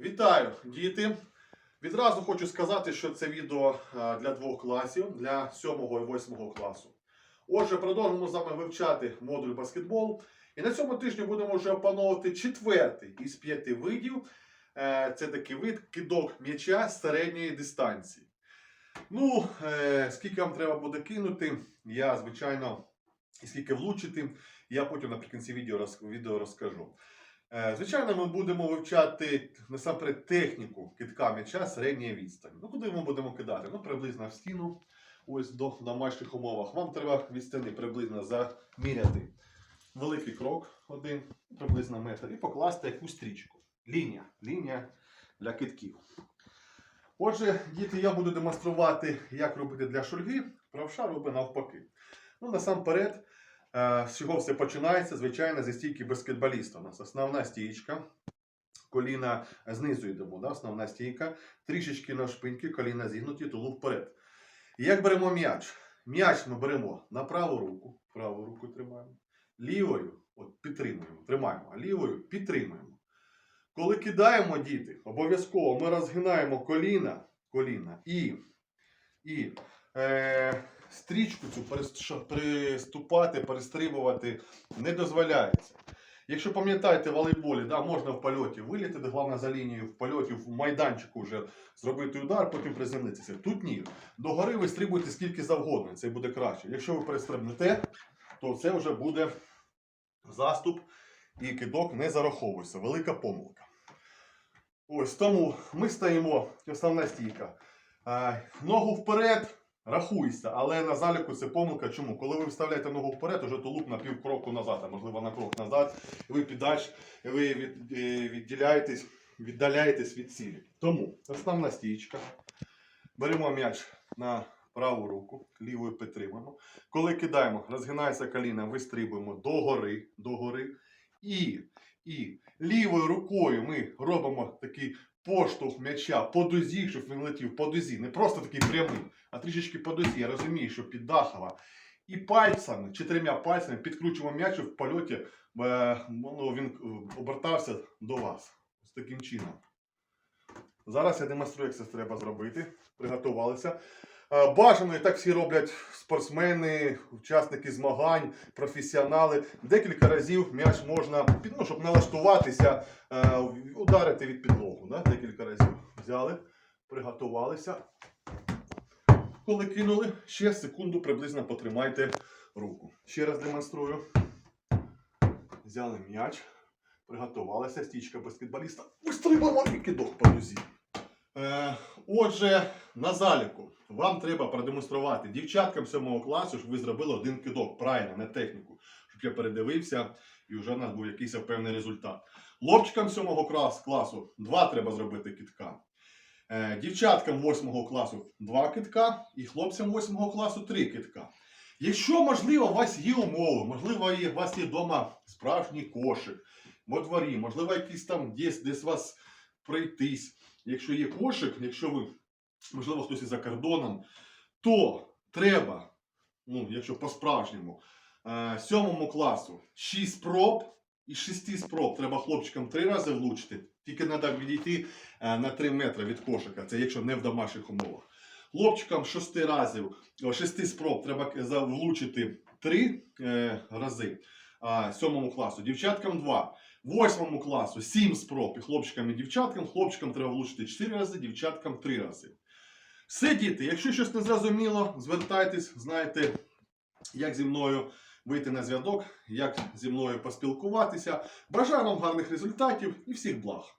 Вітаю, діти! Відразу хочу сказати, що це відео е, для двох класів, для 7 і 8 класу. Отже, продовжимо з вами вивчати модуль баскетбол. І на цьому тижні будемо вже опановувати четвертий із п'яти видів. Е, Це такий вид кидок м'яча середньої дистанції. Ну, е, скільки вам треба буде кинути, я, звичайно, і скільки влучити, я потім наприкінці відео розкажу. Е, Звичайно, ми будемо вивчати насамперед техніку кидка м'яча середньої відстані. Ну, куди ми будемо кидати? Ну, приблизно в стіну, ось до домашніх умовах. Вам треба від стіни приблизно заміряти великий крок, один, приблизно метр, і покласти якусь стрічку. Лінія. Лінія для китків. Отже, діти, я буду демонструвати, як робити для шульги. Правша робить навпаки. Ну, насамперед, З чого все починається? Звичайно, зі стійки баскетболіста. У нас основна стійка, коліна знизу йдемо, да? основна стійка, трішечки на шпиньки, коліна зігнуті, тулуб вперед. Як беремо м'яч? М'яч ми беремо на праву руку, праву руку тримаємо, лівою от, підтримуємо, тримаємо, а лівою підтримуємо. Коли кидаємо діти, обов'язково ми розгинаємо коліна, коліна і, і е, стрічку цю приступати, перестрибувати не дозволяється. Якщо пам'ятаєте, волейболі да, можна в польоті вилітати, головне за лінією в польоті, в майданчику вже зробити удар, потім приземлитися. Тут ні. Догори ви стрибуєте скільки завгодно, це буде краще. Якщо ви перестрибнете, то це вже буде заступ і кидок не зараховується. Велика помилка. Ось тому ми стоїмо, основна стійка. Е, Ногу вперед, рахуйся, але на заліку це помилка. Чому? Коли ви вставляєте ногу вперед, уже тулуб на пів кроку назад, а можливо на крок назад, ви піддач, ви від, е, відділяєтесь, віддаляєтесь від цілі. Тому основна стійка. Беремо м'яч на праву руку, лівою підтримуємо. Коли кидаємо, розгинається коліна, вистрибуємо догори, догори. І, і лівою рукою ми робимо такий поштовх м'яча по дозі, щоб він летів по дозі. Не просто такий прямий, а трішечки по дозі. Я розумію, що піддахова. І пальцями, чотирма пальцями підкручував м'яч в польоті, е, ну, він е, обертався до вас. Ось таким чином. Зараз я демонструю, як це треба зробити. Приготувалися. Е, Бажано, і так всі роблять спортсмени, учасники змагань, професіонали. Декілька разів м'яч можна, ну, щоб налаштуватися, е, ударити від підлогу. Да? Декілька разів взяли, приготувалися. Коли кинули, ще секунду приблизно потримайте руку. Ще раз демонструю. Взяли м'яч, приготувалися, стічка баскетболіста. Вистрибуємо і кидок по дузі. Отже, на заліку вам треба продемонструвати дівчаткам 7 класу, щоб ви зробили один кидок, правильно, на техніку, щоб я передивився і вже у нас був якийсь певний результат. Хлопчикам 7 класу два треба зробити китка. Е, дівчаткам 8 класу два китка і хлопцям 8 класу три китка. Якщо, можливо, у вас є умови, можливо, у вас є вдома справжній кошик, во дворі, можливо, якийсь там десь, десь вас пройтись. Якщо є кошик, якщо ви, можливо, хтось із за кордоном, то треба, ну, якщо по-справжньому, е, сьомому класу 6 спроб, і 6 спроб треба хлопчикам 3 рази влучити. Тільки треба відійти е, на 3 метри від кошика, це якщо не в домашніх умовах. Хлопчикам 6 разів, 6 спроб треба влучити 3 е, рази сьомому класу, дівчаткам 2. Восьмому класу 7 спроб і хлопчикам і дівчаткам. Хлопчикам треба влучити 4 рази, дівчаткам 3 рази. Все, діти, якщо щось не зрозуміло, звертайтесь, знаєте, як зі мною вийти на зв'язок, як зі мною поспілкуватися. Бажаю вам гарних результатів і всіх благ!